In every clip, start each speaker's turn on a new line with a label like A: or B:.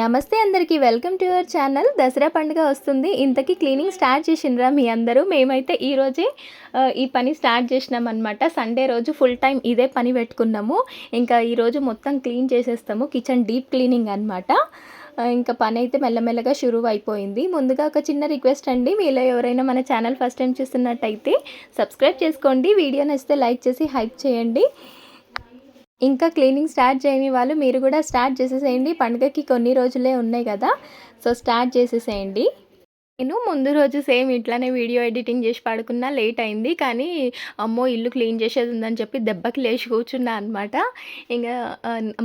A: నమస్తే అందరికీ welcome to your channel. Dasara పండుగ వస్తుంది. ఇంతకీ క్లీనింగ్ స్టార్ట్ చేసిండ్రా మీ అందరూ? మేమైతే ఈరోజే ఈ పని స్టార్ట్ చేసినాం అనమాట సండే రోజు ఫుల్ టైం ఇదే పని పెట్టుకున్నాము. ఇంకా ఈరోజు మొత్తం క్లీన్ చేసేస్తాము. కిచెన్ డీప్ క్లీనింగ్ అనమాట ఇంకా పని అయితే మెల్లమెల్లగా షురూ అయిపోయింది. ముందుగా ఒక చిన్న రిక్వెస్ట్ అండి. మీలో ఎవరైనా మన ఛానల్ ఫస్ట్ టైం చూస్తున్నట్టయితే సబ్స్క్రైబ్ చేసుకోండి. వీడియో నచ్చితే లైక్ చేసి హైప్ చేయండి. ఇంకా క్లీనింగ్ స్టార్ట్ చేయని వాళ్ళు మీరు కూడా స్టార్ట్ చేసేసేయండి. పండుగకి కొన్ని రోజులే ఉన్నాయి కదా. సో స్టార్ట్ చేసేసేయండి. నేను ముందు రోజు సేమ్ ఇట్లానే వీడియో ఎడిటింగ్ చేసి పడుకున్నా లేట్ అయింది. కానీ అమ్మో ఇల్లు క్లీన్ చేసేది ఉందని చెప్పి దెబ్బకి లేచి కూర్చున్నా అనమాట ఇంకా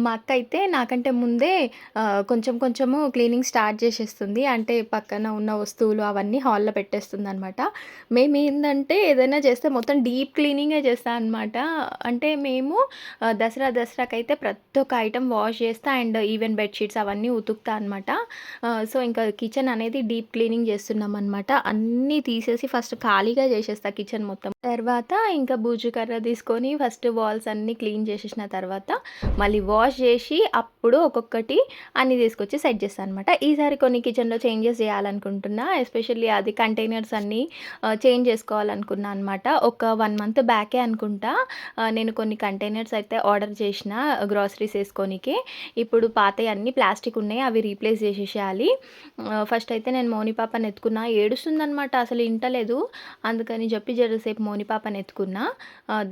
A: మా అక్క అయితే నాకంటే ముందే కొంచెం కొంచెము క్లీనింగ్ స్టార్ట్ చేసేస్తుంది. అంటే పక్కన ఉన్న వస్తువులు అవన్నీ హాల్లో పెట్టేస్తుంది అనమాట మేము ఏంటంటే ఏదైనా చేస్తే మొత్తం డీప్ క్లీనింగే చేస్తాం అనమాట అంటే మేము దసరా దసరాకి అయితే ప్రతి ఒక్క ఐటెం వాష్ చేస్తా అండ్ ఈవెన్ బెడ్షీట్స్ అవన్నీ ఉతుకుతా అనమాట సో ఇంకా కిచెన్ అనేది డీప్ క్లీనింగ్ చేస్తాం చేస్తున్నాం అనమాట అన్నీ తీసేసి ఫస్ట్ ఖాళీగా చేసేస్తా కిచెన్ మొత్తం. తర్వాత ఇంకా బూజు కర్ర తీసుకొని ఫస్ట్ వాల్స్ అన్నీ క్లీన్ చేసేసిన తర్వాత మళ్ళీ వాష్ చేసి అప్పుడు ఒక్కొక్కటి అన్నీ తీసుకొచ్చి సెట్ చేస్తాను అనమాట ఈసారి కొన్ని కిచెన్లో చేంజెస్ చేయాలనుకుంటున్నా ఎస్పెషల్లీ అది కంటైనర్స్ అన్నీ చేంజ్ చేసుకోవాలనుకున్నా అనమాట ఒక వన్ మంత్ బ్యాకే అనుకుంటా నేను కొన్ని కంటైనర్స్ అయితే ఆర్డర్ చేసిన గ్రాసరీస్ వేసుకోనికి. ఇప్పుడు పాత అన్నీ ప్లాస్టిక్ ఉన్నాయి అవి రీప్లేస్ చేసేసేయాలి. ఫస్ట్ అయితే నేను మౌని పాపని ఎత్తుకున్నా ఏడుస్తుందనమాట అసలు ఇంటలేదు. అందుకని చెప్పి జరసేపు మోనిపాపని ఎత్తుకున్నా.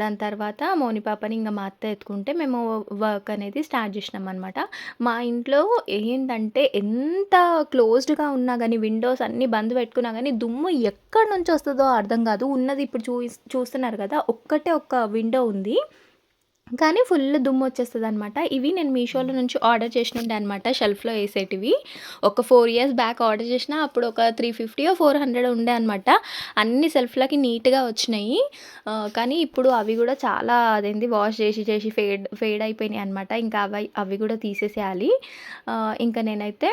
A: దాని తర్వాత మోనిపాపని ఇంకా మా అత్త ఎత్తుకుంటే మేము వర్క్ అనేది స్టార్ట్ చేసినాం అనమాట మా ఇంట్లో ఏంటంటే ఎంత క్లోజ్డ్గా ఉన్నా కానీ విండోస్ అన్నీ బంద్ పెట్టుకున్నా కానీ దుమ్ము ఎక్కడి నుంచి వస్తుందో అర్థం కాదు. ఉన్నది ఇప్పుడు చూ చూస్తున్నారు కదా ఒక్కటే ఒక్క విండో ఉంది. కానీ ఫుల్ దుమ్ము వచ్చేస్తుంది అనమాట ఇవి నేను మీషోలో నుంచి ఆర్డర్ చేసినుండే అనమాట షెల్ఫ్లో వేసేటివి. ఒక ఫోర్ ఇయర్స్ బ్యాక్ ఆర్డర్ చేసిన అప్పుడు ఒక త్రీ ఫిఫ్టీ ఫోర్ హండ్రెడ్ ఉండే అనమాట అన్ని సెల్ఫ్లకి నీట్గా వచ్చినాయి. కానీ ఇప్పుడు అవి కూడా చాలా అదేంది వాష్ చేసి చేసి ఫేడ్ ఫేడ్ అయిపోయినాయి అనమాట ఇంకా అవి అవి కూడా తీసేసేయాలి. ఇంకా నేనైతే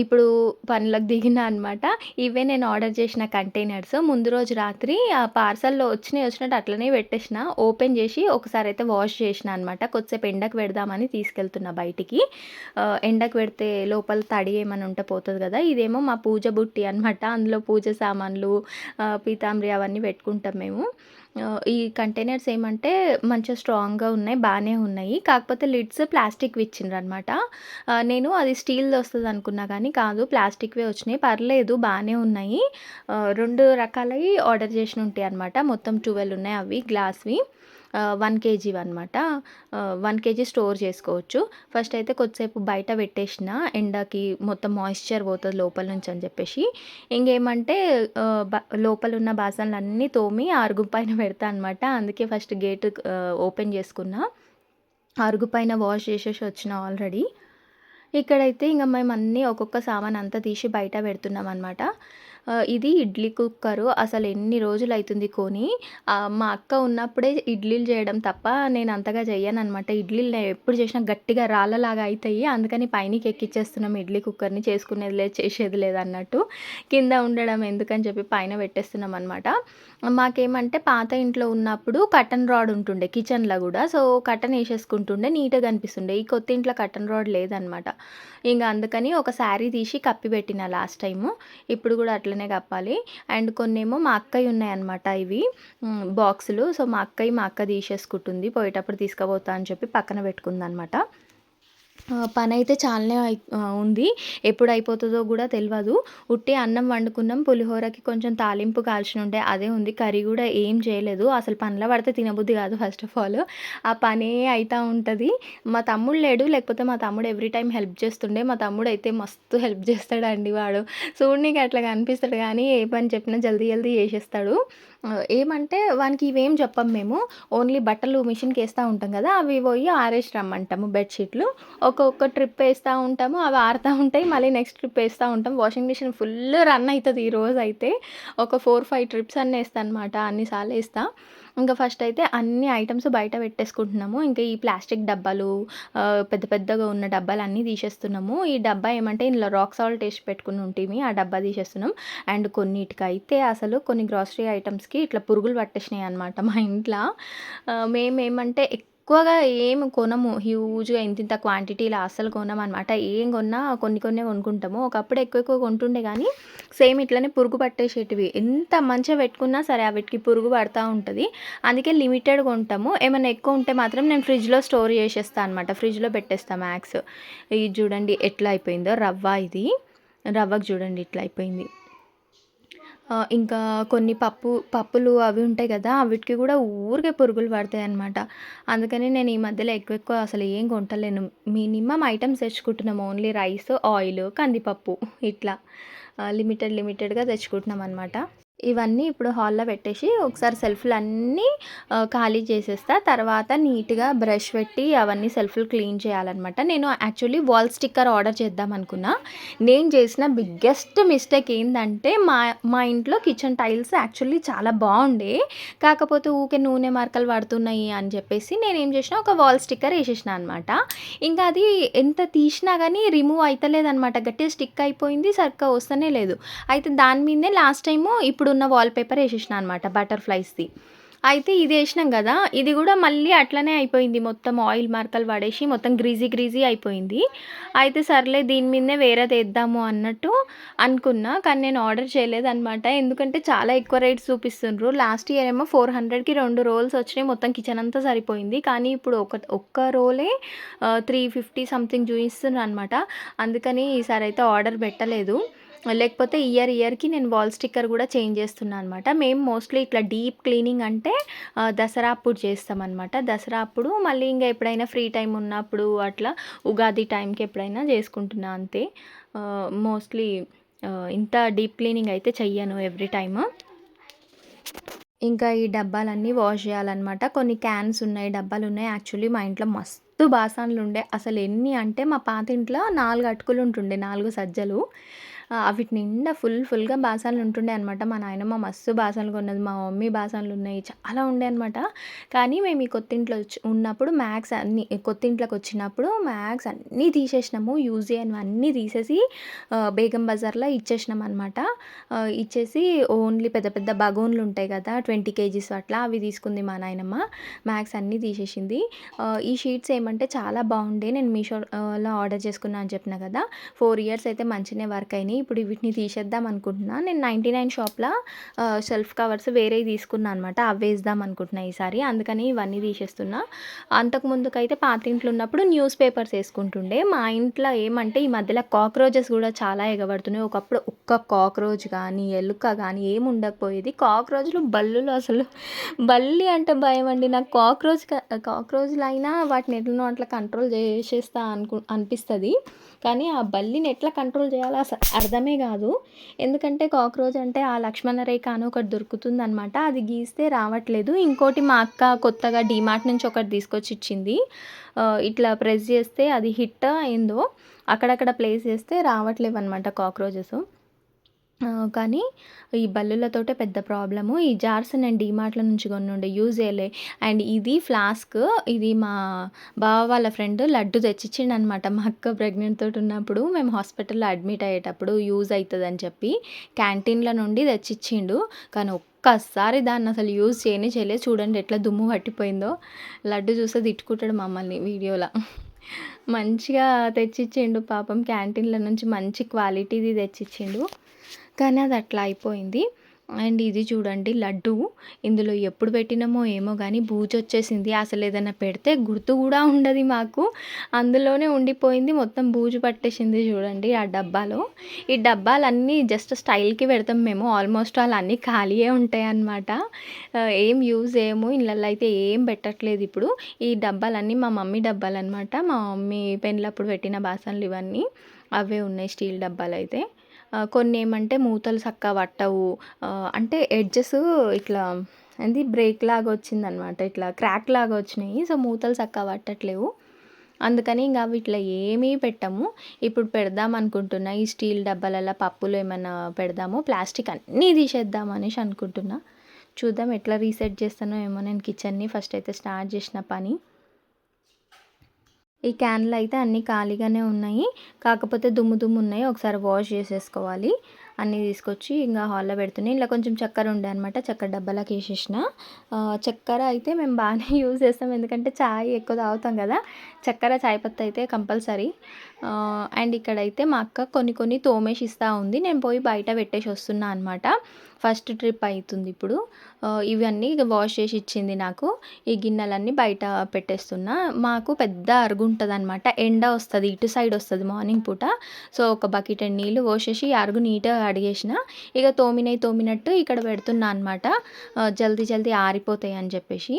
A: ఇప్పుడు పనులకు దిగిన అనమాట ఇవే నేను ఆర్డర్ చేసిన కంటైనర్స్. ముందు రోజు రాత్రి ఆ పార్సల్లో వచ్చినాయి వచ్చినట్టు అట్లనే పెట్టేసిన. ఓపెన్ చేసి ఒకసారి అయితే వాష్ చేసిన అనమాట కొద్దిసేపు ఎండకు పెడదామని తీసుకెళ్తున్నా బయటికి. ఎండకు పెడితే లోపల తడి ఏమైనా ఉంటే పోతుంది కదా. ఇదేమో మా పూజ బుట్టి అనమాట అందులో పూజ సామాన్లు పీతాంబరి అవన్నీ పెట్టుకుంటాం మేము. ఈ కంటైనర్స్ ఏమంటే మంచిగా స్ట్రాంగ్గా ఉన్నాయి బాగానే ఉన్నాయి. కాకపోతే లిడ్స్ ప్లాస్టిక్ ఇచ్చిండ్రు అనమాట నేను అది స్టీల్ది వస్తుంది అనుకున్నా కానీ కాదు ప్లాస్టిక్వే వచ్చినాయి. పర్లేదు బాగానే ఉన్నాయి. రెండు రకాలవి ఆర్డర్ చేసిన ఉంటాయి అనమాట మొత్తం ట్వెల్వ్ ఉన్నాయి అవి గ్లాస్వి. వన్ కేజీ అనమాట వన్ కేజీ స్టోర్ చేసుకోవచ్చు. ఫస్ట్ అయితే కొద్దిసేపు బయట పెట్టేసిన ఎండకి మొత్తం మాయిశ్చర్ పోతుంది లోపల నుంచి అని చెప్పేసి. ఇంకేమంటే లోపల ఉన్న బాసనలు అన్నీ తోమి అరుగు పైన పెడతా అనమాట అందుకే ఫస్ట్ గేట్ ఓపెన్ చేసుకున్నా. అరుగు పైన వాష్ చేసేసి వచ్చిన ఆల్రెడీ. ఇక్కడైతే ఇంకా మేము అన్నీ ఒక్కొక్క సామాన్ అంతా తీసి బయట పెడుతున్నాం అనమాట ఇది ఇడ్లీ కుక్కరు. అసలు ఎన్ని రోజులు అవుతుంది కొని? మా అక్క ఉన్నప్పుడే ఇడ్లీలు చేయడం తప్ప నేను అంతగా చేయను అనమాట ఇడ్లీలు ఎప్పుడు చేసినా గట్టిగా రాళ్ళలాగా అవుతాయి అందుకని పైనకి ఎక్కిచ్చేస్తున్నాం ఇడ్లీ కుక్కర్ని. చేసుకునేది లేదు చేసేది లేదు అన్నట్టు. కింద ఉండడం ఎందుకని చెప్పి పైన పెట్టేస్తున్నాం అనమాట మాకేమంటే పాత ఇంట్లో ఉన్నప్పుడు కటన్ రాడ్ ఉంటుండే కిచెన్లో కూడా. సో కటన్ వేసేసుకుంటుండే నీట్గా కనిపిస్తుండే ఈ కొత్త ఇంట్లో కటన్ రాడ్ లేదనమాట ఇంకా అందుకని ఒక శారీ తీసి కప్పి పెట్టిన లాస్ట్ టైము. ఇప్పుడు కూడా అట్లా అట్లనే కప్పాలి. అండ్ కొన్ని ఏమో మా అక్కయ్య ఉన్నాయన్నమాట ఇవి. బాక్సులు. సో మా అక్కయ్య మా అక్క తీసేసుకుంటుంది. పోయేటప్పుడు తీసుకుపోతా అని చెప్పి పక్కన పెట్టుకుందనమాట పని అయితే చాలానే ఉంది. ఎప్పుడు అయిపోతుందో కూడా తెలియదు ఉట్టి అన్నం వండుకున్నాం. పులిహోరకి కొంచెం తాలింపు కాల్చిన ఉండే అదే ఉంది. కర్రీ కూడా ఏం చేయలేదు. అసలు పనిలో పడితే తినబుద్ధి కాదు ఫస్ట్ ఆఫ్ ఆల్. ఆ పనే అవుతూ ఉంటుంది. మా తమ్ముడు లేడు. లేకపోతే మా తమ్ముడు ఎవ్రీ టైం హెల్ప్ చేస్తుండే. మా తమ్ముడు అయితే మస్తు హెల్ప్ చేస్తాడండి వాడు. చూడనీకి అట్లా కనిపిస్తాడు. కానీ ఏ పని చెప్పినా జల్దీ జల్దీ చేసేస్తాడు. ఏమంటే వానికి ఇవేం చెప్పం మేము. ఓన్లీ బట్టలు మిషన్కి వేస్తూ ఉంటాం కదా అవి పోయి ఆరేసి రమ్మంటాము బెడ్షీట్లు. ఒక్కొక్క ట్రిప్ వేస్తూ ఉంటాము అవి ఆరుతూ ఉంటాయి మళ్ళీ నెక్స్ట్ ట్రిప్ వేస్తూ ఉంటాం. వాషింగ్ మిషన్ ఫుల్ రన్ అవుతుంది ఈరోజు అయితే ఒక ఫోర్ ఫైవ్ ట్రిప్స్ అన్నీ వేస్తాను అనమాట అన్నిసార్లు వేస్తాను ఇంకా ఫస్ట్ అయితే అన్ని ఐటమ్స్ బయట పెట్టేసుకుంటున్నాము. ఇంకా ఈ ప్లాస్టిక్ డబ్బాలు పెద్ద పెద్దగా ఉన్న డబ్బాలు అన్నీ తీసేస్తున్నాము. ఈ డబ్బా ఏమంటే ఇందులో రాక్ సాల్ట్ వేసి పెట్టుకుని ఉంటిమి ఆ డబ్బా తీసేస్తున్నాం. అండ్ కొన్నిటికైతే అసలు కొన్ని గ్రాసరీ ఐటమ్స్కి ఇట్లా పురుగులు పట్టేసినాయి అనమాట మా ఇంట్లో. మేమేమంటే ఎక్కువ ఎక్కువగా ఏం కొనము. హ్యూజ్‌గా ఇంతింత క్వాంటిటీలో అస్సలు కొనమనమాట. ఏం కొన్నా కొన్ని కొన్ని కొనుక్కుంటాము. ఒకప్పుడు ఎక్కువ ఎక్కువ కొంటుండే కానీ సేమ్ ఇట్లనే పురుగు పట్టేసేటివి. ఎంత మంచిగా పెట్టుకున్నా సరే వాటికి పురుగు పడతా ఉంటుంది అందుకే లిమిటెడ్ కొంటాము. ఏమైనా ఎక్కువ ఉంటే మాత్రం నేను ఫ్రిడ్జ్‌లో స్టోర్ చేసేస్తా అనమాట. ఫ్రిడ్జ్‌లో పెట్టేస్తా మ్యాక్స్. ఇది చూడండి ఎట్లా అయిపోయిందో రవ్వ ఇది. రవ్వకు చూడండి ఇట్లా అయిపోయింది. ఇంకా కొన్ని పప్పు పప్పులు అవి ఉంటాయి కదా! వాటికి కూడా ఊరికే పురుగులు పడతాయి అనమాట అందుకని నేను ఈ మధ్యలో ఎక్కువ ఎక్కువ అసలు ఏం కొంటలేను. మినిమమ్ ఐటెమ్స్ తెచ్చుకుంటున్నాం. ఓన్లీ రైస్, ఆయిల్, కందిపప్పు ఇట్లా. లిమిటెడ్ లిమిటెడ్‌గా తెచ్చుకుంటున్నాం అనమాట. ఇవన్నీ ఇప్పుడు హాల్‌లో పెట్టేసి ఒకసారి సెల్ఫ్‌లన్నీ అన్నీ ఖాళీ చేసేస్తా. తర్వాత నీట్‌గా బ్రష్ పెట్టి అవన్నీ సెల్ఫ్‌లు క్లీన్ చేయాలనమాట. నేను యాక్చువల్లీ వాల్ స్టిక్కర్ ఆర్డర్ చేద్దాం అనుకున్నా. నేను చేసిన బిగ్గెస్ట్ మిస్టేక్ ఏంటంటే మా మా ఇంట్లో కిచెన్ టైల్స్ యాక్చువల్లీ చాలా బాగుండే. కాకపోతే ఊకే నూనె మార్కలు పడుతున్నాయి అని చెప్పేసి నేను ఏం చేసినా ఒక వాల్ స్టిక్కర్ వేసేసిన అనమాట. ఇంకా అది ఎంత తీసినా కానీ రిమూవ్ అవుతలేదనమాట గట్టిగా స్టిక్ అయిపోయింది. సరిగ్గా వస్తనే లేదు. అయితే దాని మీదే లాస్ట్ టైము ఇప్పుడున్న వాల్ పేపర్ వేసేసిన అనమాట బటర్‌ఫ్లైస్‌ది. అయితే ఇది వేసినాం కదా ఇది కూడా మళ్ళీ అట్లనే అయిపోయింది. మొత్తం ఆయిల్ మార్కలు పడేసి మొత్తం గ్రీజీ గ్రీజీ అయిపోయింది. అయితే సర్లే దీని మీదనే వేరేది తెద్దాము అన్నట్టు అనుకున్నా. కానీ నేను ఆర్డర్ చేయలేదనమాట. ఎందుకంటే చాలా ఎక్కువ రేట్స్ చూపిస్తుండ్రు. లాస్ట్ ఇయర్ ఏమో 400కి 2 రోల్స్ వచ్చినాయి. మొత్తం కిచెన్ అంతా సరిపోయింది. కానీ ఇప్పుడు ఒక ఒక్క రోలే త్రీ ఫిఫ్టీ సంథింగ్ చూయిస్తుండ్రనమాట. అందుకని ఈసారి అయితే ఆర్డర్ పెట్టలేదు. లేకపోతే ఇయర్ ఇయర్‌కి నేను వాల్ స్టిక్కర్ కూడా చేంజ్ చేస్తున్నాను అనమాట. మేము మోస్ట్‌లీ ఇట్లా డీప్ క్లీనింగ్ అంటే దసరా అప్పుడు చేస్తామన్నమాట దసరా అప్పుడు మళ్ళీ ఇంకా ఎప్పుడైనా ఫ్రీ టైం ఉన్నప్పుడు అట్లా ఉగాది టైంకి ఎప్పుడైనా చేసుకుంటున్నా అంతే. మోస్ట్‌లీ ఇంత డీప్ క్లీనింగ్ అయితే చెయ్యను ఎవ్రీ టైమ్. ఇంకా ఈ డబ్బాలన్నీ వాష్ చేయాలనమాట. కొన్ని క్యాన్స్ ఉన్నాయి, డబ్బాలు ఉన్నాయి యాక్చువల్లీ మా ఇంట్లో మస్తు బాసనలుండే. అసలు ఎన్ని అంటే మా పాత ఇంట్లో నాలుగు అటుకులు ఉంటుండే. నాలుగు సజ్జలు. వీటి అవిటి నిండా ఫుల్ ఫుల్‌గా బాసనలు ఉంటుండే అనమాట. మా నాయనమ్మ మస్తు బాసనలు కొన్నది. మా మమ్మీ బాసనలున్నాయి. చాలా ఉండే అనమాట. కానీ మేము ఈ కొత్తింట్లో వచ్చి ఉన్నప్పుడు మ్యాక్స్ అన్నీ కొత్తింట్లోకి వచ్చినప్పుడు మ్యాక్స్ అన్నీ తీసేసినాము. యూజ్ చేయనివన్నీ తీసేసి బేగం బజార్‌లో ఇచ్చేసినాం అనమాట. ఇచ్చేసి ఓన్లీ పెద్ద పెద్ద బగోన్లు ఉంటాయి కదా! 20 కేజీస్ అట్లా అవి తీసుకుంది మా నాయనమ్మ. మ్యాక్స్ అన్నీ తీసేసింది. ఈ షీట్స్ ఏమంటే చాలా బాగుండే. నేను మీషోలో ఆర్డర్ చేసుకున్నాను అని చెప్పిన కదా! ఫోర్ ఇయర్స్ అయితే మంచిగానే వర్క్ అయినాయి. ఇప్పుడు వీటిని తీసేద్దాం అనుకుంటున్నా. నేను 99 షాప్‌లో సెల్ఫ్ షెల్ఫ్ కవర్స్ వేరే తీసుకున్నా అనమాట. అవి వేద్దాం అనుకుంటున్నా ఈసారి. అందుకని ఇవన్నీ తీసేస్తున్నా. అంతకు ముందుకైతే పాతింట్లో ఉన్నప్పుడు న్యూస్ పేపర్స్ వేసుకుంటుండే మా ఇంట్లో ఏమంటే ఈ మధ్యలో కాక్రోచెస్ కూడా చాలా ఎగబడుతున్నాయి. ఒకప్పుడు ఒక్క కాక్రోచ్ కానీ ఎలుక కానీ ఏమి ఉండకపోయేది. కాక్రోచ్‌లు, బల్లులు అసలు బల్లి అంటే భయమండి. నాకు కాక్రోచ్ కాక్రోచ్లు అయినా వాటిని ఎట్లనో అట్లా కంట్రోల్ చేసేస్తా అనుకు అనిపిస్తుంది కానీ ఆ బల్లిని ఎట్లా కంట్రోల్ చేయాలో అసలు అర్థమే కాదు. ఎందుకంటే కాక్రోచ్ అంటే ఆ లక్ష్మణ రేఖ అని ఒకటి దొరుకుతుందనమాట. అది గీస్తే రావట్లేదు. ఇంకోటి మా అక్క కొత్తగా డీమార్ట్ నుంచి ఒకటి తీసుకొచ్చి ఇచ్చింది. ఇట్లా ప్రెస్ చేస్తే అది హిట్ ఏందో అక్కడక్కడ ప్లేస్ చేస్తే రావట్లేవనమాట కాక్రోచెస్. కానీ ఈ బల్లులతోటే పెద్ద ప్రాబ్లము. ఈ జార్స్ నేను డీమార్ట్‌లో నుంచి కొనుండే యూజ్ చేయలే. అండ్ ఇది ఫ్లాస్క్. ఇది మా బావ వాళ్ళ ఫ్రెండ్ లడ్డు తెచ్చిచ్చిండనమాట. మా అక్క ప్రెగ్నెంట్ తోటి ఉన్నప్పుడు మేము హాస్పిటల్‌లో అడ్మిట్ అయ్యేటప్పుడు యూజ్ అవుతుందని చెప్పి క్యాంటీన్ల నుండి తెచ్చిచ్చిండు. కానీ ఒక్కసారి దాన్ని అసలు యూజ్ చేయని చేయలేదు. చూడండి ఎట్లా దుమ్ము పట్టిపోయిందో. లడ్డు చూస్తే తిట్టుకుంటాడు మమ్మల్ని వీడియోలో. మంచిగా తెచ్చిచ్చిండు పాపం క్యాంటీన్‌లో నుంచి మంచి క్వాలిటీది తెచ్చిచ్చిండు. కానీ అది అట్లా అయిపోయింది. అండ్ ఇది చూడండి లడ్డు. ఇందులో ఎప్పుడు పెట్టినామో ఏమో కానీ బూజు వచ్చేసింది అసలు ఏదైనా పెడితే గుర్తు కూడా ఉండదు మాకు. అందులోనే ఉండిపోయింది. మొత్తం బూజు పట్టేసింది చూడండి ఆ డబ్బాలో. ఈ డబ్బాలన్నీ జస్ట్ స్టైల్‌కి పెడతాం మేము. ఆల్మోస్ట్ ఆల్ అన్నీ ఖాళీయే ఉంటాయి అన్నమాట ఏం యూజ్ చేయము. ఇళ్ళల్లో అయితే ఏం పెట్టట్లేదు ఇప్పుడు. ఈ డబ్బాలన్నీ మా మమ్మీ డబ్బాలనమాట. మా మమ్మీ పెళ్ళప్పుడు పెట్టిన బాసనలు ఇవన్నీ. అవే ఉన్నాయి స్టీల్ డబ్బాలైతే. అయితే కొన్ని ఏమంటే మూతలు చక్కగా పట్టవు. అంటే ఎడ్జెస్ ఇట్లా ఏంది బ్రేక్ లాగా వచ్చిందనమాట. ఇట్లా క్రాక్ లాగా వచ్చినాయి. సో, మూతలు చక్కగా పట్టట్లేవు. అందుకని ఇంక అవి ఇట్లా ఏమీ పెట్టము. ఇప్పుడు పెడదాం అనుకుంటున్నా. ఈ స్టీల్ డబ్బాలల్లో పప్పులు ఏమైనా పెడదాము. ప్లాస్టిక్ అన్నీ తీసేద్దాం అనేసి అనుకుంటున్నా. చూద్దాం ఎట్లా రీసెట్ చేస్తానో ఏమో నేను కిచెన్‌ని ఫస్ట్ అయితే స్టార్ట్ చేసిన పని. ఈ క్యాన్లు అయితే అన్నీ ఖాళీగానే ఉన్నాయి. కాకపోతే దుమ్ము దుమ్ము ఉన్నాయి. ఒకసారి వాష్ చేసేసుకోవాలి. అన్నీ తీసుకొచ్చి ఇంకా హాల్లో పెడుతున్నాయి ఇలా కొంచెం చక్కెర ఉండే అనమాట చక్కెర డబ్బాలకి వేసేసిన చక్కెర అయితే మేము బాగానే యూజ్ చేస్తాం ఎందుకంటే చాయ్ ఎక్కువ తాగుతాం కదా చక్కెర చాయ్ పత్తి అయితే కంపల్సరీ అండ్ ఇక్కడైతే మా అక్క కొన్ని కొన్ని తోమేసి ఇస్తూ ఉంది. నేను పోయి బయట పెట్టేసి వస్తున్నా అనమాట ఫస్ట్ ట్రిప్ అవుతుంది ఇప్పుడు. ఇవన్నీ వాష్ చేసి ఇచ్చింది నాకు. ఈ గిన్నెలన్నీ బయట పెట్టేస్తున్నా. మాకు పెద్ద అరుగు ఉంటుంది అనమాట ఎండ వస్తుంది ఇటు సైడ్ వస్తుంది మార్నింగ్ పూట. సో ఒక బకెట్ నీళ్ళు పోసేసి అరుగు నీట్గా అడిగేసిన ఇక తోమినవి తోమినట్టు ఇక్కడ పెడుతున్నా అనమాట జల్దీ జల్దీ ఆరిపోతాయి అని చెప్పేసి.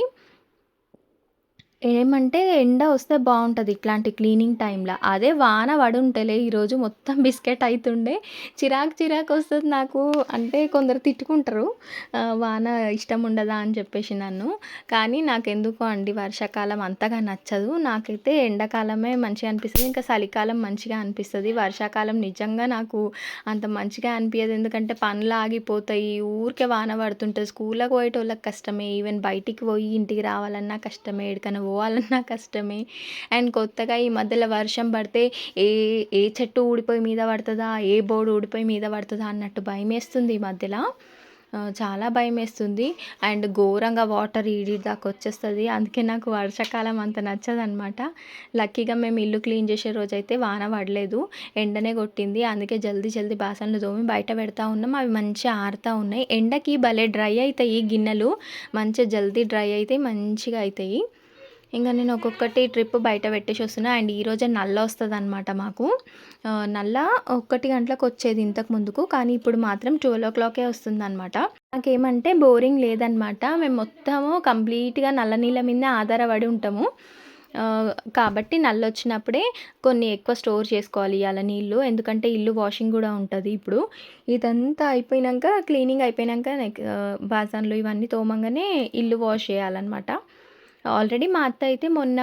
A: ఏమంటే ఎండ వస్తే బాగుంటుంది ఇట్లాంటి క్లీనింగ్ టైంలో. అదే వాన పడుంటేలే ఈరోజు మొత్తం బిస్కెట్ అవుతుండే చిరాకు చిరాకు వస్తుంది నాకు. అంటే కొందరు తిట్టుకుంటారు. వాన ఇష్టం ఉండదా అని చెప్పేసి నన్ను. కానీ నాకు ఎందుకు అండి వర్షాకాలం అంతగా నచ్చదు. నాకైతే ఎండాకాలమే మంచిగా అనిపిస్తుంది. ఇంకా చలికాలం మంచిగా అనిపిస్తుంది. వర్షాకాలం నిజంగా నాకు అంత మంచిగా అనిపించదు ఎందుకంటే పనులు ఆగిపోతాయి. ఊరికే వాన పడుతుంటుంది స్కూల్కి పోయేటోళ్ళకి కష్టమే. ఈవెన్ బయటికి పోయి ఇంటికి రావాలన్నా కష్టమే. ఎక్కడికైనా పోవాలన్నా కష్టమే. అండ్ కొత్తగా ఈ మధ్యలో వర్షం పడితే ఏ ఏ చెట్టు ఊడిపోయి మీద పడుతుందా ఏ బోర్డు ఊడిపోయి మీద పడుతుందా అన్నట్టు భయం వేస్తుంది ఈ మధ్యలో. చాలా భయం వేస్తుంది అండ్ ఘోరంగా వాటర్ ఈడి దాకా వచ్చేస్తుంది. అందుకే నాకు వర్షాకాలం అంత నచ్చదనమాట. లక్కీగా మేము ఇల్లు క్లీన్ చేసే రోజు అయితే వాన పడలేదు. ఎండనే కొట్టింది. అందుకే జల్దీ జల్దీ బాసనలు తోమి బయట పెడతా ఉన్నాం. అవి మంచిగా ఆరుతూ ఉన్నాయి. ఎండకి భలే డ్రై అవుతాయి గిన్నెలు. మంచిగా జల్దీ డ్రై అవుతాయి మంచిగా అవుతాయి ఇంకా నేను ఒక్కొక్కటి ట్రిప్ బయట పెట్టేసి వస్తున్నా. అండ్ ఈరోజే నల్ల వస్తుంది అనమాట మాకు నల్ల ఒక్కటి గంటలకు వచ్చేది ఇంతకు ముందుకు కానీ ఇప్పుడు మాత్రం ట్వెల్వ్ ఓ క్లాకే వస్తుంది అనమాట నాకేమంటే బోరింగ్ లేదనమాట మేము మొత్తము కంప్లీట్గా నల్ల నీళ్ళ మీద ఆధారపడి ఉంటాము. కాబట్టి నల్ల వచ్చినప్పుడే కొన్ని ఎక్కువ స్టోర్ చేసుకోవాలి ఇవాళ నీళ్ళు. ఎందుకంటే ఇల్లు వాషింగ్ కూడా ఉంటుంది ఇప్పుడు. ఇదంతా అయిపోయినాక క్లీనింగ్ అయిపోయినాక నెక్- బాసన్లు ఇవన్నీ తోమంగానే ఇల్లు వాష్ చేయాలన్నమాట. ఆల్రెడీ మా అత్త అయితే మొన్న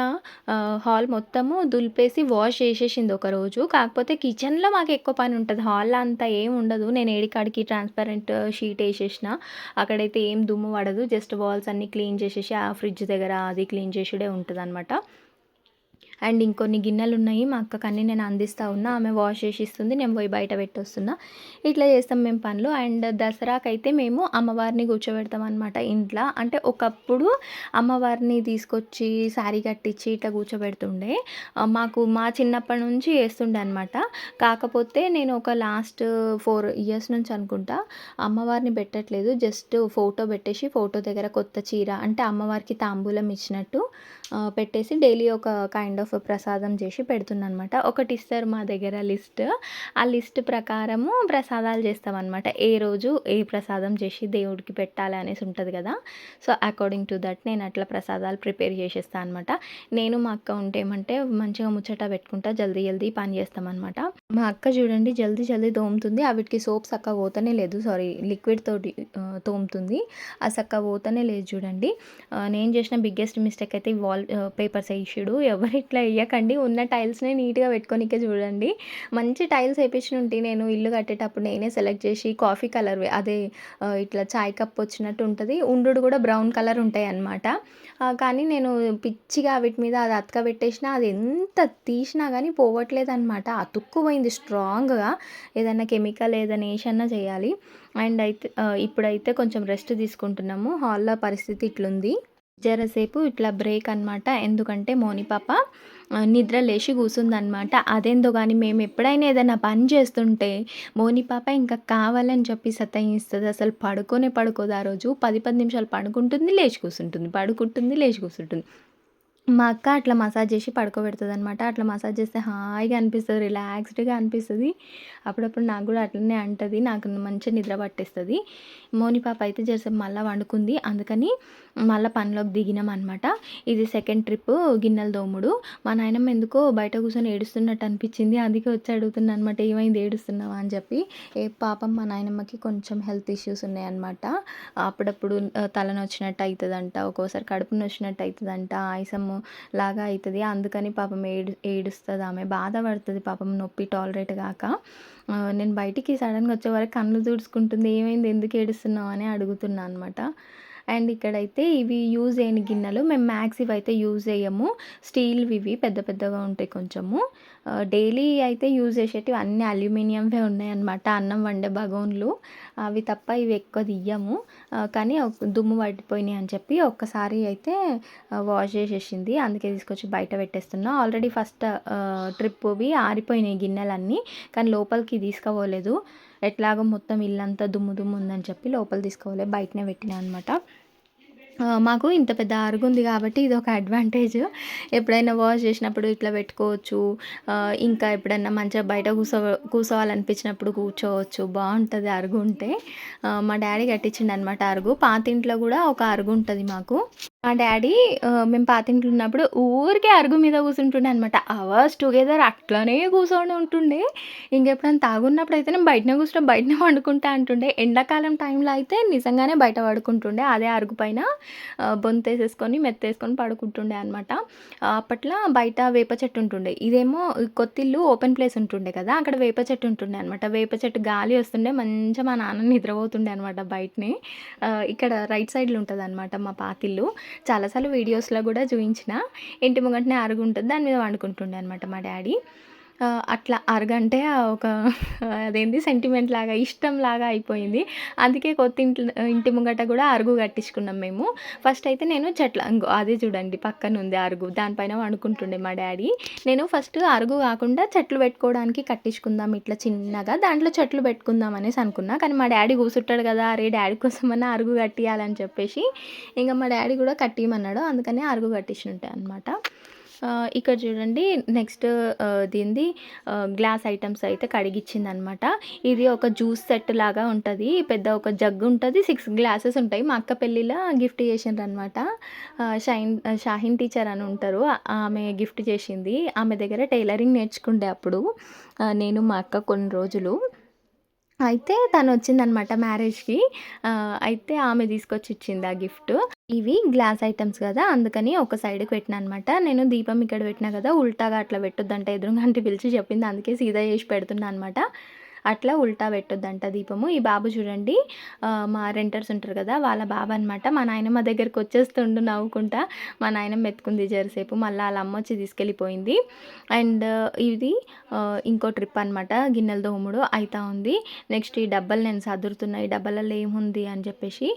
A: హాల్ మొత్తము దులిపేసి వాష్ చేసేసింది ఒక రోజు. కాకపోతే కిచెన్లో మాకు ఎక్కువ పని ఉంటుంది. హాల్లో అంతా ఏం ఉండదు. నేను ఏడికాడికి ట్రాన్స్పరెంట్ షీట్ వేసేసిన. అక్కడైతే ఏం దుమ్ము పడదు. జస్ట్ వాల్స్ అన్నీ క్లీన్ చేసేసి ఆ ఫ్రిడ్జ్ దగ్గర అది క్లీన్ చేసుడే ఉంటుంది అనమాట అండ్ ఇంకొన్ని గిన్నెలు ఉన్నాయి మా అక్కకు అన్నీ నేను అందిస్తూ ఉన్నా. ఆమె వాష్ చేసి ఇస్తుంది నేను పోయి బయట పెట్టొస్తున్నా. ఇట్లా చేస్తాం మేము పనులు. అండ్ దసరాకైతే మేము అమ్మవారిని కూర్చోబెడతాం అనమాట ఇంట్లో. అంటే ఒకప్పుడు అమ్మవారిని తీసుకొచ్చి శారీ కట్టించి ఇట్లా కూర్చోబెడుతుండే. మాకు మా చిన్నప్పటి నుంచి వేస్తుండే అనమాట కాకపోతే నేను ఒక లాస్ట్ ఫోర్ ఇయర్స్ నుంచి అనుకుంటా అమ్మవారిని పెట్టట్లేదు. జస్ట్ ఫోటో పెట్టేసి ఫోటో దగ్గర కొత్త చీర అంటే అమ్మవారికి తాంబూలం ఇచ్చినట్టు పెట్టేసి డైలీ ఒక కైండ్ ఆఫ్ ప్రసాదం చేసి పెడుతున్నాను అనమాట ఒకటి ఇస్తారు మా దగ్గర లిస్ట్. ఆ లిస్ట్ ప్రకారము ప్రసాదాలు చేస్తామన్నమాట. ఏ రోజు ఏ ప్రసాదం చేసి దేవుడికి పెట్టాలి అనేసి ఉంటుంది కదా. సో అకార్డింగ్ టు దట్ నేను అట్లా ప్రసాదాలు ప్రిపేర్ చేసేస్తాను అనమాట నేను మా అక్క ఉంటే ఏమంటే మంచిగా ముచ్చట పెట్టుకుంటా జల్దీ జల్దీ పని చేస్తామన్నమాట. మా అక్క చూడండి జల్దీ జల్దీ తోముతుంది. అవిటికి సోప్ చక్క పోతనే లేదు. సారీ లిక్విడ్ తోటి తోముతుంది. ఆ సక్క పోతనే లేదు చూడండి. నేను చేసిన బిగ్గెస్ట్ మిస్టేక్ అయితే వాల్ పేపర్స్ వేసాడు ఎవరు ఇట్లా వేయకండి ఉన్న టైల్స్నే నీట్గా పెట్టుకోనికే చూడండి. మంచి టైల్స్ వేయించిన ఉంటే నేను ఇల్లు కట్టేటప్పుడు నేనే సెలెక్ట్ చేసి కాఫీ కలర్ అదే ఇట్లా చాయ్ కప్ వచ్చినట్టు ఉంటుంది. ఉండు కూడా బ్రౌన్ కలర్ ఉంటాయి అన్నమాట కానీ నేను పిచ్చిగా వీటి మీద అది అతకబెట్టేసినా అది ఎంత తీసినా కానీ పోవట్లేదు అనమాట అతుక్కుపోయింది స్ట్రాంగ్గా. ఏదైనా కెమికల్ ఏదైనా వేసన్నా చేయాలి. అండ్ అయితే ఇప్పుడైతే కొంచెం రెస్ట్ తీసుకుంటున్నాము. హాల్లో పరిస్థితి ఇట్లుంది. జరసేపు ఇట్లా బ్రేక్ అనమాట ఎందుకంటే మోని పాప నిద్ర లేచి కూర్చుందనమాట అదేందో కానీ మేము ఎప్పుడైనా ఏదైనా పని చేస్తుంటే మోని పాప ఇంకా కావాలని చెప్పి సతాయిస్తుంది. అసలు పడుకోనే పడుకోదు. ఆ రోజు పది పది నిమిషాలు పడుకుంటుంది లేచి కూర్చుంటుంది పడుకుంటుంది లేచి కూర్చుంటుంది మా అక్క అట్లా మసాజ్ చేసి పడుకోబెడుతుంది అనమాట అట్లా మసాజ్ చేస్తే హాయిగా అనిపిస్తుంది రిలాక్స్డ్గా అనిపిస్తుంది. అప్పుడప్పుడు నాకు కూడా అట్లనే అంటుంది నాకు మంచిగా నిద్ర పట్టేస్తుంది. మోని పాప అయితే జరసేపు మళ్ళీ వండుకుంది అందుకని మళ్ళీ పనిలోకి దిగినాం అనమాట ఇది సెకండ్ ట్రిప్ గిన్నెల దోముడు. మా నాయనమ్మ ఎందుకో బయట కూర్చొని ఏడుస్తున్నట్టు అనిపించింది అందుకే వచ్చి అడుగుతున్నా అనమాట ఏమైంది ఏడుస్తున్నావా? అని చెప్పి. ఏ పాపం మా నాయనమ్మకి కొంచెం హెల్త్ ఇష్యూస్ ఉన్నాయన్నమాట అప్పుడప్పుడు తలనొచ్చినట్టు అవుతుందంట ఒక్కోసారి కడుపు నొచ్చినట్టు అవుతుందంట ఆయసం లాగా అవుతుంది అందుకని పాపం ఏడు ఏడుస్తుంది ఆమె బాధపడుతుంది పాపం నొప్పి టాలరేట్ కాక నేను బయటికి సడన్గా వచ్చే వరకు కళ్ళు తుడుచుకుంటుంది ఏమైంది? ఎందుకు ఏడుస్తున్నావు? అని అడుగుతున్నా అనమాట అండ్ ఇక్కడైతే ఇవి యూజ్ చేయని గిన్నెలు మేము మ్యాక్స్ అయితే యూజ్ చేయము. స్టీల్వి ఇవి పెద్ద పెద్దగా ఉంటాయి కొంచెము. డైలీ అయితే యూజ్ చేసేటివి అన్నీ అల్యూమినియంవే ఉన్నాయన్నమాట. అన్నం వండే బగోన్లు. అవి తప్ప ఇవి ఎక్కువ తీయము కానీ దుమ్ము పట్టిపోయినాయి అని చెప్పి ఒక్కసారి అయితే వాష్ చేసేసింది. అందుకే తీసుకొచ్చి బయట పెట్టేస్తున్నా. ఆల్రెడీ ఫస్ట్ ట్రిప్వి ఆరిపోయినాయి గిన్నెలన్నీ. కానీ లోపలికి తీసుకుపోలేదు. ఎట్లాగో మొత్తం ఇల్లంతా దుమ్ము దుమ్ము ఉందని చెప్పి లోపల తీసుకోవాలి బయటనే పెట్టినా అనమాట మాకు ఇంత పెద్ద అరుగు ఉంది కాబట్టి ఇది ఒక అడ్వాంటేజ్ ఎప్పుడైనా వాష్ చేసినప్పుడు ఇట్లా పెట్టుకోవచ్చు. ఇంకా ఎప్పుడైనా మంచిగా బయట కూర్చో కూర్చోవాలనిపించినప్పుడు కూర్చోవచ్చు. బాగుంటుంది అరుగు ఉంటే మా డాడీ కట్టించిండు అనమాట అరుగు. పాతింట్లో కూడా ఒక అరుగు ఉంటుంది మాకు. మా డాడీ మేము పాతింట్లో ఉన్నప్పుడు ఊరికే అరుగు మీద కూర్చుంటుండే అనమాట అవర్స్ టుగెదర్ అట్లనే కూర్చొని ఉంటుండే. ఇంకెప్పుడైనా తాగున్నప్పుడు అయితే నేను బయటనే కూర్చుంటే బయటనే వండుకుంటా అంటుండే. ఎండాకాలం టైంలో అయితే నిజంగానే బయట పడుకుంటుండే. అదే అరుగు పైన. బొంత వేసేసుకొని మెత్త వేసుకొని పడుకుంటుండే అనమాట అప్పట్లో బయట వేప చెట్టు ఉంటుండే. ఇదేమో కొత్తిల్లు ఓపెన్ ప్లేస్ ఉంటుండే కదా అక్కడ వేప చెట్టు ఉంటుండే అనమాట వేప చెట్టు గాలి వస్తుండే మంచిగా మా నాన్న నిద్రపోతుండే అనమాట బయటనే. ఇక్కడ రైట్ సైడ్లో ఉంటుంది అనమాట మా పాతిల్లు. చాలాసార్లు వీడియోస్లో కూడా చూపించిన. ఇంటి ముంగటనే అరుగు ఉంటుంది దాని మీద వండుకుంటుండే అనమాట మా డాడీ. అట్లా అరగంటే ఒక అదేంటి సెంటిమెంట్ లాగా ఇష్టం లాగా అయిపోయింది. అందుకే కొత్త ఇంటి ఇంటి ముంగట కూడా అరుగు కట్టించుకున్నాం మేము. ఫస్ట్ అయితే నేను చెట్ల అదే చూడండి పక్కన ఉంది అరుగు. దానిపైన వండుకుంటుండే మా డాడీ. నేను ఫస్ట్ అరుగు కాకుండా చెట్లు పెట్టుకోవడానికి కట్టించుకుందాం ఇట్లా చిన్నగా. దాంట్లో చెట్లు పెట్టుకుందాం అనేసి అనుకున్నా. కానీ మా డాడీ కూర్చుంటాడు కదా అరే డాడీ కోసమన్నా అరుగు కట్టియాలని చెప్పేసి. ఇంకా మా డాడీ కూడా కట్టియమన్నాడు. అందుకని అరుగు కట్టించుంటాయి అనమాట ఇక్కడ చూడండి నెక్స్ట్ దీనిది గ్లాస్ ఐటమ్స్ అయితే కడిగిచ్చిందనమాట. ఇది ఒక జ్యూస్ సెట్ లాగా ఉంటుంది పెద్ద ఒక జగ్ ఉంటుంది సిక్స్ గ్లాసెస్ ఉంటాయి. మా అక్క పెళ్ళిలో గిఫ్ట్ చేసిండ్రు అనమాట షైన్ షాహిన్ టీచర్ అని ఉంటారు ఆమె గిఫ్ట్ చేసింది. ఆమె దగ్గర టైలరింగ్ నేర్చుకుండే అప్పుడు నేను మా అక్క కొన్ని రోజులు. అయితే తను వచ్చిందనమాట మ్యారేజ్కి అయితే ఆమె తీసుకొచ్చి ఇచ్చింది ఆ గిఫ్ట్. ఇవి గ్లాస్ ఐటమ్స్ కదా అందుకని ఒక సైడ్కి పెట్టిన అనమాట నేను దీపం ఇక్కడ పెట్టినా కదా ఉల్టాగా అట్లా పెట్టొద్దంట ఎదురుగా అంటే పిలిచి చెప్పింది అందుకే సీదా చేసి పెడుతున్నా అనమాట. అట్లా ఉల్టా పెట్టొద్దంట దీపము. ఈ బాబు చూడండి మా రెంటర్స్ ఉంటారు కదా వాళ్ళ బాబు అనమాట మా నాయనమ్మ దగ్గరికి వచ్చేస్తుండు నవ్వుకుంటా. మా నాయనమ్మ ఎత్తుకుంది జరసేపు. మళ్ళీ వాళ్ళ అమ్మ వచ్చి తీసుకెళ్ళిపోయింది. అండ్ ఇది ఇంకో ట్రిప్ అనమాట గిన్నెల దోముడు అవుతా ఉంది. నెక్స్ట్ ఈ డబ్బాలు నేను సదురుతున్నా. ఈ డబ్బాలలో ఏముంది అని చెప్పేసి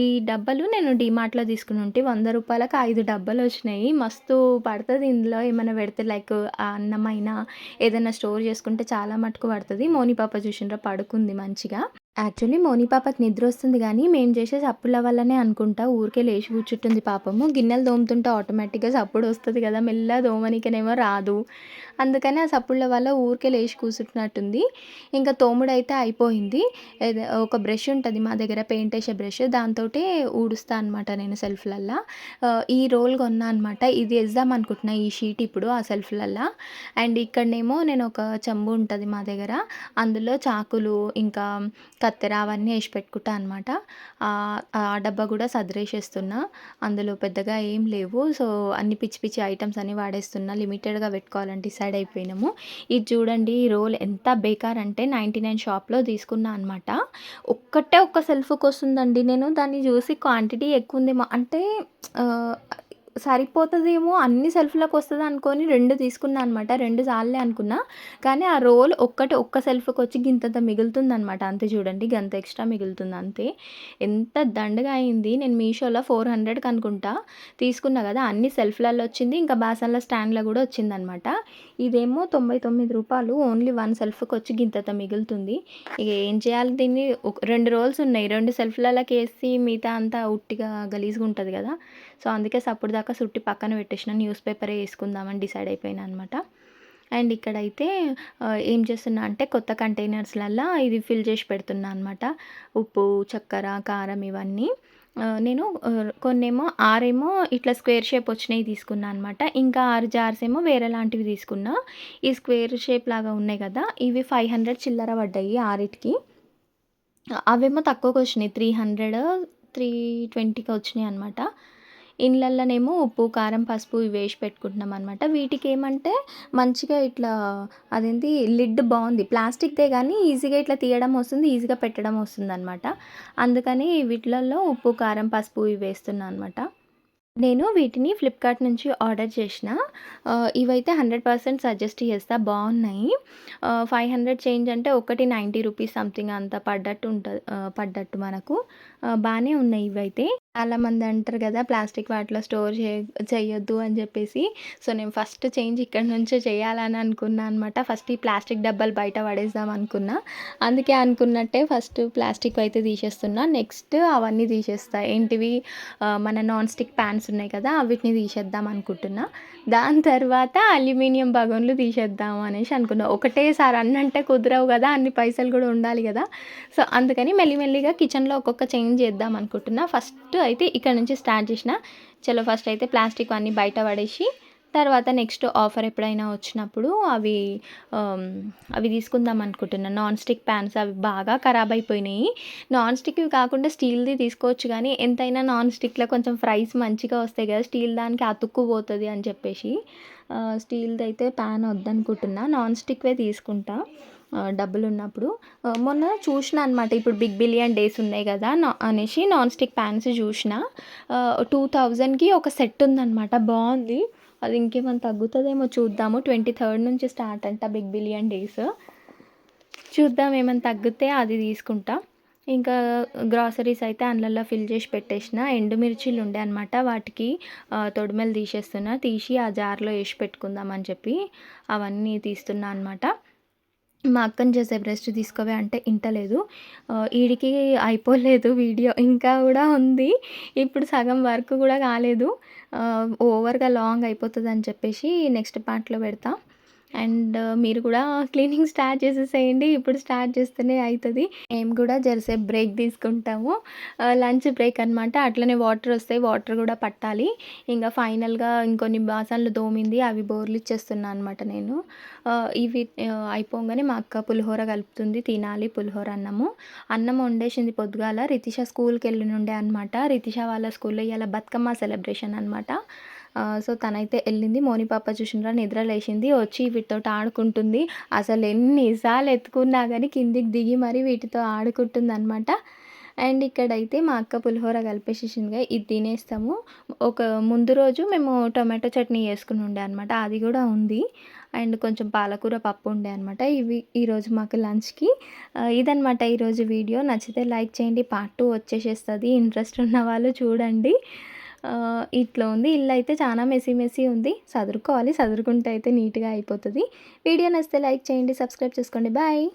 A: ఈ డబ్బాలు నేను డిమార్ట్లో తీసుకుని ఉంటే వంద రూపాయలకు ఐదు డబ్బాలు వచ్చినాయి. మస్తు పడుతుంది ఇందులో. ఏమైనా పెడితే లైక్ అన్నమైనా ఏదైనా స్టోర్ చేసుకుంటే చాలా మటుకు పడుతుంది. మోని పాప చూసిండ్రా పడుకుంది మంచిగా. యాక్చువల్లీ మోని పాపకి నిద్ర వస్తుంది కానీ మేము చేసే సప్పుల వల్లనే అనుకుంటా. ఊరికే లేచి కూర్చుంటుంది పాపము. గిన్నెలు దోముతుంటే ఆటోమేటిక్గా సప్పుడు వస్తుంది కదా. మెల్ల దోమనికనేమో రాదు. అందుకని ఆ సప్పుళ్ళ వల్ల ఊరికే లేచి కూర్చుంటున్నట్టుంది ఇంకా తోముడు అయితే అయిపోయింది ఒక బ్రష్ ఉంటుంది మా దగ్గర పెయింట్ వేసే బ్రష్. దాంతో ఊడుస్తా అనమాట నేను సెల్ఫ్లల్లా ఈ రోల్ కొన్నా అనమాట ఇది వేద్దాం అనుకుంటున్నా ఈ షీట్ ఇప్పుడు ఆ సెల్ఫ్లల్లా అండ్ ఇక్కడనేమో నేను ఒక చెంబు ఉంటుంది మా దగ్గర. అందులో చాకులు ఇంకా కత్తెర అవన్నీ వేసి పెట్టుకుంటా అనమాట ఆ డబ్బా కూడా సదిరేసేస్తున్నా. అందులో పెద్దగా ఏం లేవు. సో అన్ని పిచ్చి పిచ్చి ఐటమ్స్ అన్ని వాడేస్తున్నా. లిమిటెడ్గా పెట్టుకోవాలని డిసైడ్ అయిపోయినాము. ఇది చూడండి ఈ రోల్ ఎంత బేకార్ అంటే నైంటీ నైన్ షాప్లో తీసుకున్నా అనమాట ఒక్కటే ఒక్క సెల్ఫ్కి వస్తుందండి. నేను దాన్ని చూసి క్వాంటిటీ ఎక్కువ ఉందేమో అంటే సరిపోతుందేమో అన్ని సెల్ఫ్లకు వస్తుంది అనుకొని రెండు తీసుకున్నా అనమాట రెండు సార్లే అనుకున్నా. కానీ ఆ రోల్ ఒక్కటి ఒక్క సెల్ఫ్కి వచ్చి గింతంత మిగులుతుంది అనమాట అంతే చూడండి గంత ఎక్స్ట్రా మిగులుతుంది అంతే. ఎంత దండగా అయింది. నేను మీషోలో ఫోర్ హండ్రెడ్కి అనుకుంటా తీసుకున్నా కదా అన్ని సెల్ఫ్లలో వచ్చింది. ఇంకా బాసన్ల స్టాండ్లో కూడా వచ్చిందనమాట ఇదేమో తొంభై తొమ్మిది రూపాయలు ఓన్లీ వన్ సెల్ఫ్కి వచ్చి గింతంత మిగులుతుంది. ఇక ఏం చేయాలి దీన్ని? రెండు రోల్స్ ఉన్నాయి. రెండు సెల్ఫ్లలోకి వేసి మిగతా అంతా ఉట్టిగా గలీజ్గా ఉంటుంది కదా. సో అందుకే సప్పుడు దాకా సుట్టి పక్కన పెట్టేసిన న్యూస్ పేపరే వేసుకుందామని డిసైడ్ అయిపోయినా అనమాట అండ్ ఇక్కడైతే ఏం చేస్తున్నా అంటే కొత్త కంటైనర్స్లల్లో ఇది ఫిల్ చేసి పెడుతున్నా అనమాట ఉప్పు చక్కెర కారం ఇవన్నీ. నేను కొన్నేమో ఆరేమో ఇట్లా స్క్వేర్ షేప్ వచ్చినవి తీసుకున్నా అనమాట ఇంకా ఆరు జార్స్ ఏమో వేరే లాంటివి తీసుకున్నా. ఈ స్క్వేర్ షేప్ లాగా ఉన్నాయి కదా ఇవి ఫైవ్ హండ్రెడ్ చిల్లర పడ్డాయి ఆరిటికి. అవేమో తక్కువకి వచ్చినాయి త్రీ హండ్రెడ్ త్రీ ట్వంటీకి వచ్చినాయి అనమాట ఇండ్లల్లోనేమో ఉప్పు కారం పసుపు ఇవి వేసి పెట్టుకుంటున్నాం అనమాట వీటికి ఏమంటే మంచిగా ఇట్లా అదేంటి లిడ్ బాగుంది. ప్లాస్టిక్దే కానీ ఈజీగా ఇట్లా తీయడం వస్తుంది ఈజీగా పెట్టడం వస్తుంది అనమాట అందుకని వీటిలలో ఉప్పు కారం పసుపు ఇవి వేస్తున్నాను అనమాట నేను వీటిని ఫ్లిప్కార్ట్ నుంచి ఆర్డర్ చేసిన. ఇవైతే హండ్రెడ్ పర్సెంట్ సజెస్ట్ చేస్తా. బాగున్నాయి. ఫైవ్ హండ్రెడ్ చేంజ్ అంటే ఒకటి నైంటీ రూపీస్ సంథింగ్ అంత పడ్డట్టు ఉంటుంది పడ్డట్టు మనకు. బాగానే ఉన్నాయి ఇవైతే. చాలామంది అంటారు కదా ప్లాస్టిక్ వాటిలో స్టోర్ చేయ చేయొద్దు అని చెప్పేసి. సో నేను ఫస్ట్ చేంజ్ ఇక్కడ నుంచే చేయాలని అనుకున్నా అనమాట ఫస్ట్ ఈ ప్లాస్టిక్ డబ్బాలు బయట పడేద్దాం అనుకున్నా. అందుకే అనుకున్నట్టే ఫస్ట్ ప్లాస్టిక్ అయితే తీసేస్తున్నా. నెక్స్ట్ అవన్నీ తీసేస్తా. ఏంటివి? మన నాన్ స్టిక్ ప్యాన్స్ ఉన్నాయి కదా అవిటిని తీసేద్దాం అనుకుంటున్నా. దాని తర్వాత అల్యూమినియం బగోన్లు తీసేద్దాం అనేసి అనుకున్నా. ఒకటేసారి అన్నంటే కుదరవు కదా అన్ని పైసలు కూడా ఉండాలి కదా. సో అందుకని మెల్లిమెల్లిగా కిచెన్లో ఒక్కొక్క చేంజ్ చేద్దాం అనుకుంటున్నా. ఫస్ట్ అయితే ఇక్కడ నుంచి స్టార్ట్ చేసిన. చలో ఫస్ట్ అయితే ప్లాస్టిక్ అన్నీ బయట పడేసి తర్వాత నెక్స్ట్ ఆఫర్ ఎప్పుడైనా వచ్చినప్పుడు అవి అవి తీసుకుందాం అనుకుంటున్నాను నాన్ స్టిక్ ప్యాన్స్ అవి బాగా ఖరాబ్ అయిపోయినాయి. నాన్ స్టిక్వి కాకుండా స్టీల్ది తీసుకోవచ్చు కానీ ఎంతైనా నాన్ స్టిక్లో కొంచెం ఫ్రైస్ మంచిగా వస్తాయి కదా స్టీల్ దానికి అతుక్కుపోతుంది అని చెప్పేసి. స్టీల్ది అయితే ప్యాన్ వద్దనుకుంటున్నా. నాన్ స్టిక్వే తీసుకుంటా. డబ్బులు ఉన్నప్పుడు మొన్న చూసిన అనమాట ఇప్పుడు బిగ్ బిలియన్ డేస్ ఉన్నాయి కదా నా అనేసి నాన్ స్టిక్ ప్యాన్స్ చూసిన టూ థౌజండ్కి ఒక సెట్ ఉందన్నమాట బాగుంది. అది ఇంకేమైనా తగ్గుతుందేమో చూద్దాము ట్వంటీ థర్డ్ నుంచి స్టార్ట్ అంట బిగ్ బిలియన్ డేస్. చూద్దాం ఏమైనా తగ్గితే అది తీసుకుంటా. ఇంకా గ్రాసరీస్ అయితే అందులో ఫిల్ చేసి పెట్టేసిన ఎండుమిర్చీలు ఉండే అనమాట వాటికి తొడిమెలు తీసేస్తున్నా తీసి ఆ జార్లో వేసి పెట్టుకుందాం అని చెప్పి అవన్నీ తీస్తున్నా అనమాట మా అక్కని చేసే రెస్ట్ తీసుకోవే అంటే ఇంటలేదు వీడికి అయిపోలేదు వీడియో. ఇంకా కూడా ఉంది. ఇప్పుడు సగం వర్క్ కూడా కాలేదు. ఓవర్గా లాంగ్ అయిపోతుంది అని చెప్పేసి నెక్స్ట్ పార్ట్లో పెడతా. అండ్ మీరు కూడా క్లీనింగ్ స్టార్ట్ చేసేసేయండి. ఇప్పుడు స్టార్ట్ చేస్తేనే అవుతుంది మేము కూడా జరసేపు బ్రేక్ తీసుకుంటాము. లంచ్ బ్రేక్ అనమాట అట్లనే వాటర్ వస్తాయి వాటర్ కూడా పట్టాలి. ఇంకా ఫైనల్గా ఇంకొన్ని బాసన్లు దోమింది అవి బోర్లు ఇచ్చేస్తున్నాను అనమాట నేను. ఇవి అయిపోగానే మా అక్క పులిహోర కలుపుతుంది. తినాలి పులిహోర అన్నము. అన్నం వండేసింది పొద్దుగాల. రితిష స్కూల్కి వెళ్ళి ఉండే అనమాట రితిష వాళ్ళ స్కూల్లో ఇవాళ బతుకమ్మ సెలబ్రేషన్ అనమాట సో తనైతే వెళ్ళింది. మోని పాప చూసినరా నిద్ర లేచింది. వచ్చి వీటితో ఆడుకుంటుంది. అసలు ఎన్నిసార్లు ఎత్తుకున్నా కానీ కిందికి దిగి మరీ వీటితో ఆడుకుంటుంది అనమాట అండ్ ఇక్కడైతే మా అక్క పులిహోర కలిపేసేసిందిగా ఇది తినేస్తాము. ఒక ముందు రోజు మేము టొమాటో చట్నీ వేసుకుని ఉండే అనమాట అది కూడా ఉంది. అండ్ కొంచెం పాలకూర పప్పు ఉండే అనమాట ఇవి ఈరోజు మాకు లంచ్కి. ఇదనమాట ఈరోజు వీడియో. నచ్చితే లైక్ చేయండి. Part two వచ్చేసేస్తుంది. ఇంట్రెస్ట్ ఉన్న వాళ్ళు చూడండి. ఇట్లా ఉంది. ఇల్లు అయితే చాలా మెస్సీ మెస్సీ ఉంది. చదురుకోవాలి చదురుకుంటే అయితే నీట్గా అయిపోతుంది. వీడియో నచ్చితే లైక్ చేయండి. సబ్స్క్రైబ్ చేసుకోండి. బాయ్.